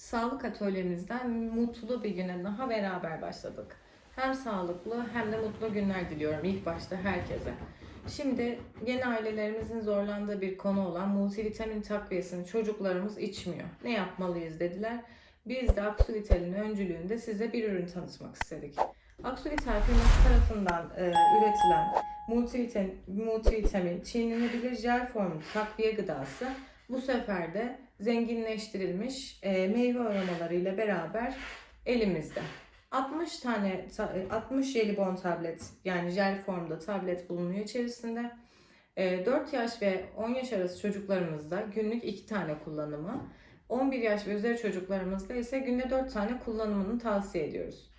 Sağlık atölyemizden mutlu bir güne daha beraber başladık. Hem sağlıklı hem de mutlu günler diliyorum ilk başta herkese. Şimdi yeni ailelerimizin zorlandığı bir konu olan multivitamin takviyesini çocuklarımız içmiyor. Ne yapmalıyız dediler. Biz de Aksuvital'in öncülüğünde size bir ürün tanıtmak istedik. Aksuvital firması tarafından e, üretilen multivitamin, multivitamin çiğnenebilir jel formlu takviye gıdası bu sefer de zenginleştirilmiş e, meyve aromalarıyla beraber elimizde. 60 tane ta- e, 60 jelibon tablet yani jel formda tablet bulunuyor içerisinde. E, 4 yaş ve 10 yaş arası çocuklarımızda günlük 2 tane kullanımı, 11 yaş ve üzeri çocuklarımızda ise günde 4 tane kullanımını tavsiye ediyoruz.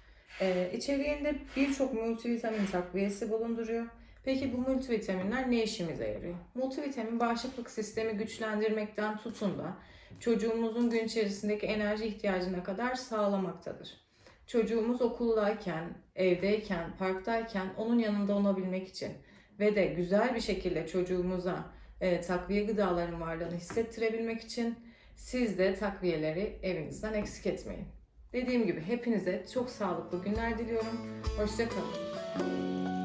E, içeriğinde birçok multivitamin takviyesi bulunduruyor. Peki bu multivitaminler ne işimize yarıyor? Multivitamin bağışıklık sistemi güçlendirmekten tutun da çocuğumuzun gün içerisindeki enerji ihtiyacına kadar sağlamaktadır. Çocuğumuz okuldayken, evdeyken, parktayken onun yanında olabilmek için ve de güzel bir şekilde çocuğumuza e, takviye gıdaların varlığını hissettirebilmek için siz de takviyeleri evinizden eksik etmeyin. Dediğim gibi hepinize çok sağlıklı günler diliyorum. Hoşçakalın.